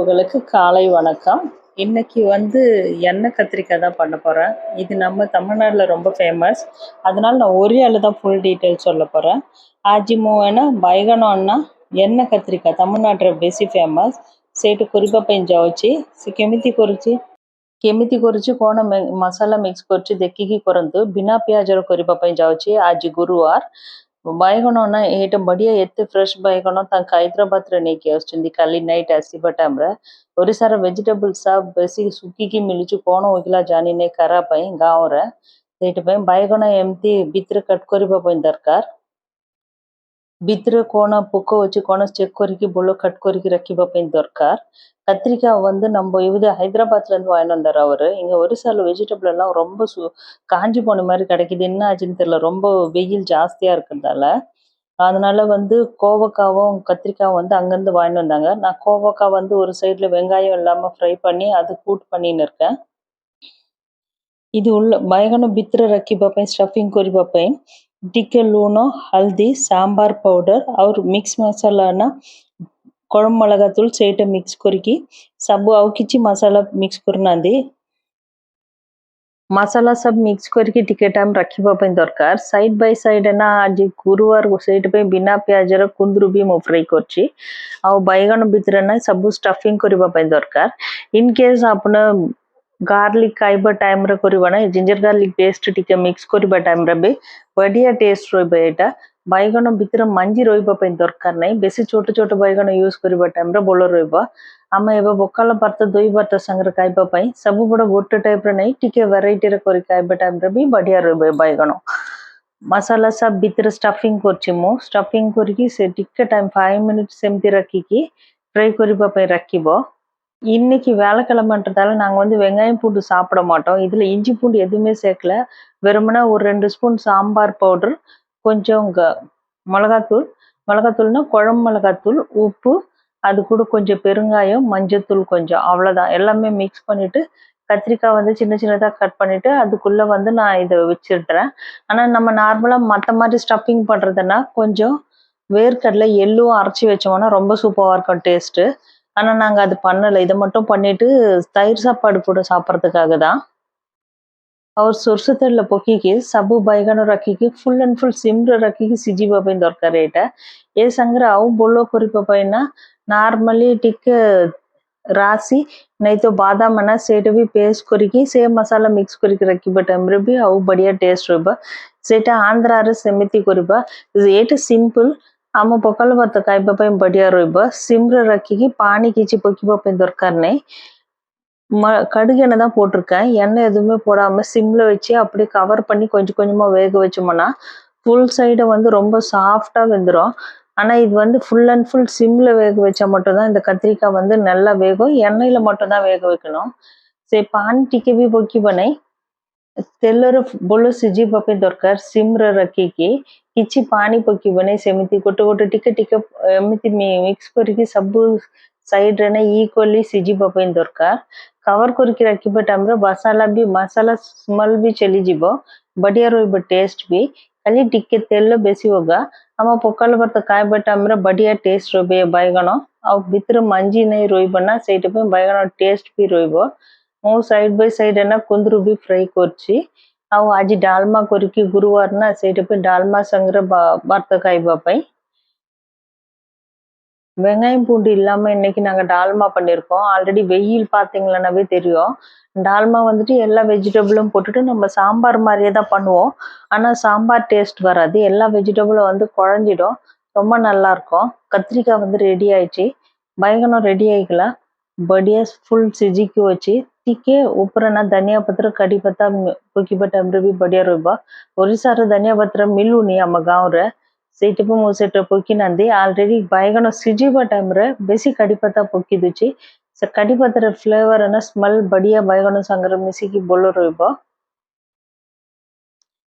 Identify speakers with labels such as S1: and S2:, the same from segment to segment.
S1: உறவுகளுக்கு காலை வணக்கம். இன்னைக்கு வந்து எண்ணெய் கத்திரிக்காய் தான் பண்ண போகிறேன் இது நம்ம தமிழ்நாட்டில் ரொம்ப ஃபேமஸ் அதனால் நான் ஒரே ஆள் தான் ஃபுல் டீட்டெயில் சொல்ல போகிறேன் ஆஜிமோனா பைகனோன்னா எண்ணெய் கத்திரிக்காய் தமிழ்நாட்டில் பேசி ஃபேமஸ் சேட்டு ಕುರಿಪ ಜಾವುಚಿ ସେ କେମିତି କରୁଛି କେମିତି କରୁଛି କ'ଣ மசாலா மிக்ஸ் କରୁଛି தெக்கிக்கு କରନ୍ତୁ ବିନା ପିଆଜର କରିବା ପାଇଁ ଯାଉଛି ଆଜି ଗୁରୁବାର బైగొనొన ಏಟ ಬಡಿಯ ಎತ್ತೆ ಫ್ರೆಶ್ ಬೈಗೊನ ತಂಕ್ ಹೈದರಾಬಾದ್ ರೇನೆಕಿ ಆವೊಂದುಂಡು ಕಲ್ಲಿ ನೈಟ್ ಅಸಿ ಬಟಾಮ್ರ ಒರಿ ಸರ ವೆಜಿಟೇಬಲ್ ಸಾಗ್ ಬೇಸಿಗೆ ಸುಕ್ಕಿಗೆ ಮಿಲುಚು ಕೋಣ ಒಗಿಲ ಜಾನಿನೆ ಕರ ಪೈ ಗಾಂವ್ರ ಏಟ್ ಪೈ ಬೈಗೊನ ಎಂತಿ ಭಿತ್ರ್ ಕಟ್ कोरी बा पयिन दरकार। ଭିତରେ କ'ଣ ପୋକ வச்சு କ'ଣ ଚେକ୍ କରିକି ବୋଳ କଟ୍ କରିକି ରଖିବା ପାଇଁ ଦରକାର கத்திரிக்காய் வந்து நம்ம இது ஹைதராபாத்லேருந்து வாங்கிட்டு வந்தார் அவர் இங்கே ஒரு சில வெஜிடபிள் எல்லாம் ரொம்ப சு காஞ்சி போன மாதிரி கிடைக்கிது என்ன ஆச்சுன்னு தெரியல ரொம்ப வெயில் ஜாஸ்தியாக இருக்கிறதால அதனால வந்து கோவக்காவும் கத்திரிக்காவும் வந்து அங்கேருந்து வாங்கிட்டு வந்தாங்க நான் கோவக்காய் வந்து ஒரு சைடில் வெங்காயம் இல்லாமல் ஃப்ரை பண்ணி அது கூட் பண்ணின்னு இருக்கேன் இது உள்ள బయగను బిత్ర ரக்கி బాపాయి స్టఫింగ్ కొరి బాపాయి ଟିକେ ଲୁଣ ହଳଦୀ ସାମ୍ବାର ପାଉଡର ଆଉ ମିକ୍ସ ମସଲାନା କଳମ ମଳଗା ତୂଳ ସେଇଟା ମିକ୍ସ କରିକି ସବୁ ଆଉ କିଛି ମସଲା ମିକ୍ସ କରୁନାହାନ୍ତି ମସଲା ସବୁ ମିକ୍ସ କରିକି ଟିକେ ଟାଇମ୍ ରଖିବା ପାଇଁ ଦରକାର ସାଇଡ୍ ବାଇ ସାଇଡ୍ ନା ଆଜି ଗୁରୁବାର ସେଇଥିପାଇଁ ବିନା ପିଆଜର କୁନ୍ଦୁରୁ ବି ମୁଁ ଫ୍ରାଏ କରୁଛି ଆଉ ବାଇଗଣ ଭିତରେ ନା ସବୁ ଷ୍ଟଫିଂ କରିବା ପାଇଁ ଦରକାର ଇନ୍ କେସ୍ ଆପଣ গার্লিক ଖାଇବା ଟାଇମ୍ରେ କରିବା ନା ଜିଞ୍ଜର ଗାର୍ଲିକ ପେଷ୍ଟ ଟିକେ ମିକ୍ସ କରିବା ଟାଇମ୍ରେ ବି ବଢ଼ିଆ ଟେଷ୍ଟ ରହିବ ଏଇଟା ବାଇଗଣ ଭିତରେ ମଞ୍ଜି ରହିବା ପାଇଁ ଦରକାର ନାହିଁ ବେଶୀ ଛୋଟ ଛୋଟ ବାଇଗଣ ୟୁଜ୍ କରିବା ଟାଇମ୍ରେ ଭଲ ରହିବ ଆମେ ଏବେ ବକାଳ ଭାତ ଦହି ଭାତ ସାଙ୍ଗରେ ଖାଇବା ପାଇଁ ସବୁବେଳେ ଗୋଟେ ଟାଇପ୍ର ନାହିଁ ଟିକେ ଭେରାଇଟିରେ କରି ଖାଇବା ଟାଇମ୍ରେ ବି ବଢ଼ିଆ ରହିବ ଏ ବାଇଗଣ ମସଲା ସବ୍ ଭିତରେ ଷ୍ଟଫିଂ କରୁଛି ମୁଁ ଷ୍ଟଫିଂ କରିକି ସେ ଟିକେ ଟାଇମ୍ ଫାଇଭ୍ ମିନିଟ୍ସ ଏମିତି ରଖିକି ଫ୍ରାଏ କରିବା ପାଇଁ ରଖିବ இன்னைக்கு வேலைக்கிழமைன்றதால நாங்கள் வந்து வெங்காயம் பூண்டு சாப்பிட மாட்டோம். இதில் இஞ்சி பூண்டு எதுவுமே சேர்க்கல. வெறுமனா ஒரு ரெண்டு ஸ்பூன் சாம்பார் பவுடர் கொஞ்சம் க மிளகாத்தூள். மிளகாத்தூள்னா குழம்பு மிளகாத்தூள் உப்பு அது கூட கொஞ்சம் பெருங்காயம் மஞ்சத்தூள் கொஞ்சம் அவ்வளோதான் எல்லாமே மிக்ஸ் பண்ணிவிட்டு கத்திரிக்காய் வந்து சின்ன சின்னதாக கட் பண்ணிவிட்டு அதுக்குள்ளே வந்து நான் இதை வச்சிடுறேன் ஆனால் நம்ம நார்மலாக மற்ற மாதிரி ஸ்டஃபிங் பண்ணுறதுன்னா கொஞ்சம் வேர்க்கடலை எள்ளும் அரைச்சி வச்சோம்னா ரொம்ப சூப்பராக இருக்கும் டேஸ்ட்டு ஆனா நாங்க அது பண்ணல இதை மட்டும் பண்ணிட்டு தயிர் சாப்பாடு கூட சாப்பிட்றதுக்காக தான் और सोरसतेल पकी के सब बैगन रखिकी फुल एंड फुल सिम रखिकी सिझापी दरकार यहाँ ये सागर आउ बोल करना नार्मली टिके रासी नहीं तो बादाम ना सेट भी पेस्ट करी से मसाला मिक्स करी रखा टाइम रे भी आउ बढ़िया टेस्ट रोब सेटा आंध्रार सेमती करवा एट सिंपल ଆମ ପଖାଳ ଭାତ ଖାଇବା ପାଇଁ ବଢ଼ିଆ ରହିବ ସିମ୍ରେ ରଖିକି ପାଣି କିଛି ପକେଇବା ପାଇଁ ଦରକାର ନାହିଁ ம கடுகு எண்ணெய் தான் போட்டிருக்கேன் எண்ணெய் எதுவுமே போடாமல் சிம்மில் வச்சு அப்படியே கவர் பண்ணி கொஞ்சம் கொஞ்சமாக வேக வச்சோம்னா ஃபுல் சைடை வந்து ரொம்ப சாஃப்டாக வெந்துடும் ஆனால் இது வந்து ஃபுல் அண்ட் ஃபுல் சிம்மில் வேக வச்சா மட்டும்தான் இந்த கத்திரிக்காய் வந்து நல்லா வேகும் எண்ணெயில் மட்டும்தான் வேக வைக்கணும் ସେ ପାଣି ଟିକେ ବି ପକିବ ନାହିଁ ତେଲର ଭଲ ସିଝିବା ପାଇଁ ଦରକାର ସିମ୍ରେ ରଖିକି କିଛି ପାଣି ପକିବ ନାହିଁ ସେମିତି ଗୋଟେ ଗୋଟେ ଟିକେ ଟିକେ ଏମିତି ମିକ୍ସ କରିକି ସବୁ ସାଇଡ୍ରେ ନା ଇକ୍ୱାଲି ସିଝିବା ପାଇଁ ଦରକାର କଭର କରିକି ରଖିବା ଟାଇମ୍ରେ ମସଲା ବି ମସଲା ସ୍ମେଲ୍ ବି ଚାଲିଯିବ ବଢ଼ିଆ ରହିବ ଟେଷ୍ଟ ବି ଖାଲି ଟିକେ ତେଲ ବେଶୀ ହୋଗା ଆମ ପଖାଳ ଭାତ ଖାଇବା ଟାଇମ୍ରେ ବଢ଼ିଆ ଟେଷ୍ଟ ରହିବ ଏ ବାଇଗଣ ଆଉ ଭିତରେ ମଞ୍ଜି ନେଇ ରହିବ ନା ସେଇଥିପାଇଁ ବାଇଗଣ ଟେଷ୍ଟ ବି ରହିବ હું સાઈડ બાય સાઈડ એના కుందరు બી ફ્રાય કરছি ଆଉ ଆଜି ଡାଲମା କରିକି ଗୁରୁବାର ନା ସେଇଟା ପାଇଁ ଡାଲମା ସାଙ୍ଗରେ ଭାତ ଖାଇବା ପାଇଁ வெங்காயம் பூண்டு இல்லாமல் இன்னைக்கு நாங்கள் டால்மா பண்ணியிருக்கோம் ஆல்ரெடி வெயில் பார்த்தீங்களானாவே தெரியும். டால்மா வந்துட்டு எல்லா வெஜிடபிளும் போட்டுட்டு நம்ம சாம்பார் மாதிரியே தான் பண்ணுவோம். ஆனால் சாம்பார் டேஸ்ட் வராது. எல்லா வெஜிடபிளும் வந்து குழஞ்சிடும். ரொம்ப நல்லாயிருக்கும் கத்திரிக்காய் வந்து ரெடி ஆயிடுச்சு. பயங்கனம் ரெடி ஆகிக்கல படியாக ஃபுல் சிஜிக்கு வச்சு ಹೀಗೆ ಉಪರನ ಧನಿಯಾ ಪತ್ರ ಕಡಿ ಪತ್ತ ಪುಕಿ ಪಟ್ಟ ಅಮ್ರಿ ಬಿ ಬಡಿಯಾರ ಬಾ ಒರಿಸಾರ ಧನಿಯಾ ಪತ್ರ ಮಿಲ್ಲುನಿ ಅಮ್ಮ ಗಾಂವ್ರೆ ಸೇಟಿಪು ಮೂಸೆಟ್ರ ಪೊಕ್ಕಿನಂದಿ ಆಲ್ರೆಡಿ ಬಾಯಿಗಣ ಸಿಜಿಬ ಟೈಮ್ರೆ ಬೆಸಿ ಕಡಿಪತ್ತ ಪೊಕ್ಕಿದುಚಿ ಕಡಿಪತ್ರ ಫ್ಲೇವರ್ ಅನ್ನ ಸ್ಮೆಲ್ ಬಡಿಯ ಬಾಯಿಗಣ ಸಂಗ್ರಮಿಸಿ ಬೊಲ್ಲೊರೋಯ್ಬೋ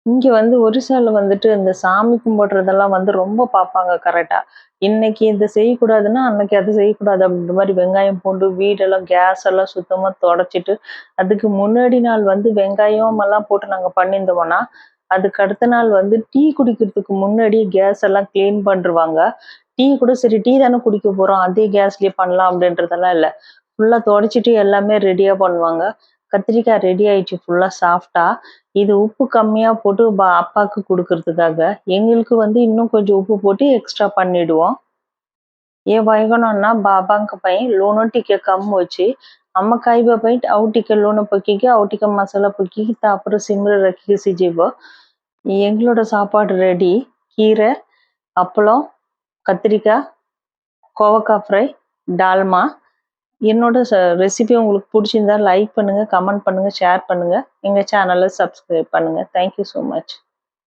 S1: இங்க வந்து ஒரிசால வந்துட்டு இந்த சாமி கும்பிடுறதெல்லாம் வந்து ரொம்ப பார்ப்பாங்க கரெக்டா இன்னைக்கு இதை செய்யக்கூடாதுன்னா அன்னைக்கு அது செய்யக்கூடாது அப்படின்ற மாதிரி வெங்காயம் பூண்டு வீடெல்லாம் கேஸ் எல்லாம் சுத்தமா தொடச்சிட்டு அதுக்கு முன்னாடி நாள் வந்து வெங்காயம் எல்லாம் போட்டு நாங்க பண்ணியிருந்தோம்னா அதுக்கு அடுத்த நாள் வந்து டீ குடிக்கிறதுக்கு முன்னாடி கேஸ் எல்லாம் க்ளீன் பண்ணிருவாங்க. டீ கூட சரி டீ தானே குடிக்க போகிறோம் அதே கேஸ்லேயே பண்ணலாம் அப்படின்றதெல்லாம் இல்லை. ஃபுல்லாக தொடச்சிட்டு எல்லாமே ரெடியாக பண்ணுவாங்க. கத்திரிக்காய் ரெடி ஆயிடுச்சு ஃபுல்லாக சாஃப்டாக இது உப்பு கம்மியாக போட்டு பா அப்பாவுக்கு கொடுக்கறதுக்காக. எங்களுக்கு வந்து இன்னும் கொஞ்சம் உப்பு போட்டு எக்ஸ்ட்ரா பண்ணிடுவோம். ஏன் వైగనన్నా బాబాంకపై లోను టికె కమ్ము వచ్చి வச்சு బాబాయ్ అవు టికె లోను పొక్కికి అవు టికె మసాలా పొక్కికి తాపర సిమ్ల రక్కి సిజిబో எங்களோட சாப்பாடு ரெடி கீரை அப்பளம் கத்திரிக்காய் கோவக்காய் ஃப்ரை டால்மா. என்னோட ரெசிபி உங்களுக்கு பிடிச்சிருந்தா லைக் பண்ணுங்கள் கமெண்ட் பண்ணுங்கள் ஷேர் பண்ணுங்கள் எங்கள் சேனலை சப்ஸ்கிரைப் பண்ணுங்கள் தேங்க்யூ ஸோ மச்